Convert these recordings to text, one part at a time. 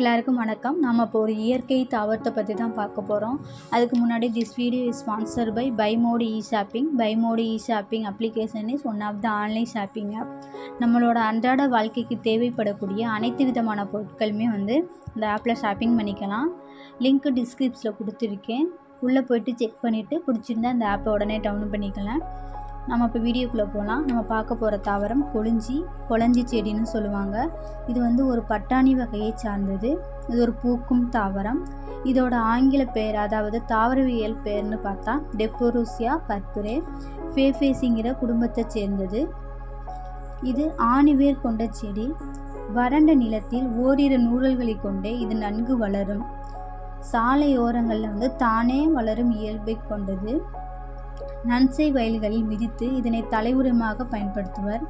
எல்லாருக்கும் வணக்கம். நம்ம இப்போ ஒரு இயற்கை தாவரத்தை பற்றி தான் பார்க்க போகிறோம் அதுக்கு முன்னாடி this video is sponsor by Bymodi e shopping Bymodi e shopping application is one of the online shopping app நம்மளோட அன்றாட வாழ்க்கைக்கு தேவைப்படக்கூடிய அனைத்து விதமான பொருட்களுமே வந்து இந்த ஆப்பில் ஷாப்பிங் பண்ணிக்கலாம். லிங்க் டிஸ்கிரிப்ஷனில் கொடுத்துருக்கேன். உள்ளே போயிட்டு செக் பண்ணிவிட்டு பிடிச்சிருந்தா அந்த ஆப்பை உடனே டவுன்லோட் பண்ணிக்கலாம். நம்ம இப்போ வீடியோக்குள்ளே போகலாம் நம்ம பார்க்க போகிற தாவரம் கொளிஞ்சி கொளஞ்சி செடின்னு சொல்லுவாங்க. இது வந்து ஒரு பட்டாணி வகையை சார்ந்தது. இது ஒரு பூக்கும் தாவரம். இதோட ஆங்கில பெயர் அதாவது தாவரவியல் பெயர்னு பார்த்தா டெப்போரூசியா பர்புரே ஃபேஃபேசிங்கிற குடும்பத்தை சேர்ந்தது. இது ஆணிவேர் கொண்ட செடி. வறண்ட நிலத்தில் ஓரிரு நூறல்களை கொண்டே இது நன்கு வளரும். சாலையோரங்களில் வந்து தானே வளரும் இயல்பை கொண்டது. நன்சை வயல்களில் மிதித்து இதனை தலையுரமாக பயன்படுத்துவர்.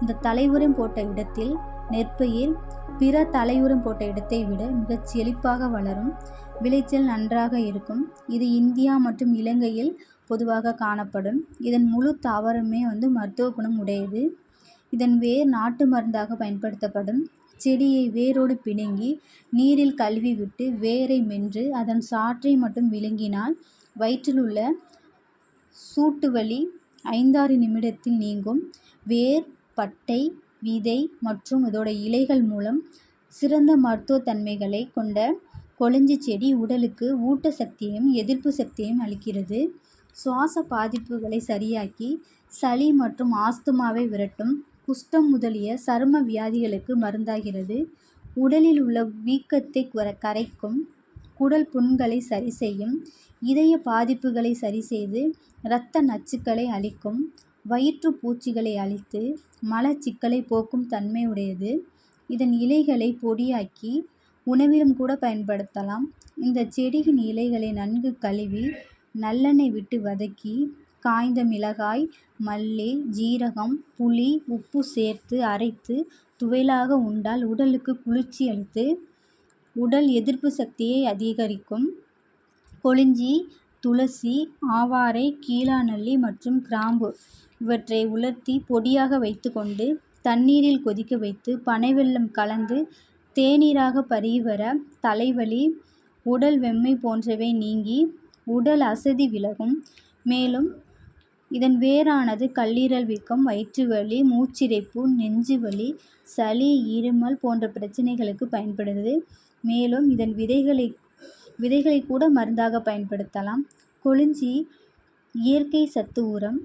இந்த தலையுரம் போட்ட இடத்தில் நெற்பயிர் பிற தலையுரம் போட்ட இடத்தை விட மிகச் செழிப்பாக வளரும். விளைச்சல் நன்றாக இருக்கும். இது இந்தியா மற்றும் இலங்கையில் பொதுவாக காணப்படும். இதன் முழு தாவரமே வந்து மருத்துவ குணம் உடையது. இதன் வேர் நாட்டு மருந்தாக பயன்படுத்தப்படும். செடியை வேரோடு பிடுங்கி நீரில் கழுவி விட்டு வேரை மென்று அதன் சாற்றை மட்டும் விழுங்கினால் வயிற்றில் உள்ள சூட்டு வலி ஐந்தாறு நிமிடத்தில் நீங்கும். வேர் பட்டை விதை மற்றும் இதோட இலைகள் மூலம் சிறந்த மருத்துவ தன்மைகளை கொண்ட கொளஞ்சி செடி உடலுக்கு ஊட்ட சக்தியையும் எதிர்ப்பு சக்தியையும் அளிக்கிறது. சுவாச பாதிப்புகளை சரியாக்கி சளி மற்றும் ஆஸ்துமாவை விரட்டும் குஷ்டம் முதலிய சரும வியாதிகளுக்கு மருந்தாகிறது. உடலில் உள்ள வீக்கத்தை கரைக்கும் குடல் புண்களை சரி செய்யும் இதய பாதிப்புகளை சரி செய்து இரத்த நச்சுக்களை அழிக்கும் வயிற்று பூச்சிகளை அழித்து மலச்சிக்கலை போக்கும் தன்மை உடையது. இதன் இலைகளை பொடியாக்கி உணவிலும் கூட பயன்படுத்தலாம். இந்த செடியின் இலைகளை நன்கு கழுவி நல்லெண்ணெய் விட்டு வதக்கி காய்ந்த மிளகாய் மல்லி ஜீரகம் புளி உப்பு சேர்த்து அரைத்து துவையலாக உண்டால் உடலுக்கு குளிர்ச்சி அளித்து உடல் எதிர்ப்பு சக்தியை அதிகரிக்கும். கொளிஞ்சி துளசி ஆவாரை கீழாநெல்லி மற்றும் கிராம்பு இவற்றை உலர்த்தி பொடியாக வைத்துக்கொண்டு தண்ணீரில் கொதிக்க வைத்து பனை வெல்லம் கலந்து தேநீராக பருகி வர தலைவலி உடல் வெம்மை போன்றவை நீங்கி உடல் அசதி விலகும். மேலும் இதன் வேரானது கல்லீரல் வீக்கம் வயிற்று வலி மூச்சிரைப்பு நெஞ்சு வலி சளி இருமல் போன்ற பிரச்சனைகளுக்கு பயன்படுது மேலும் இதன் விதைகளை விதைகளை கூட மருந்தாக பயன்படுத்தலாம். கொளிஞ்சி இயற்கை சத்து உரம்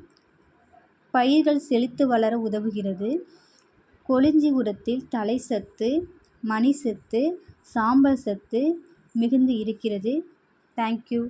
பயிர்கள் செழித்து வளர உதவுகிறது. கொளிஞ்சி உரத்தில் தலை சத்து மணி சத்து சாம்பல் சத்து மிகுந்து இருக்கிறது. தேங்க்யூ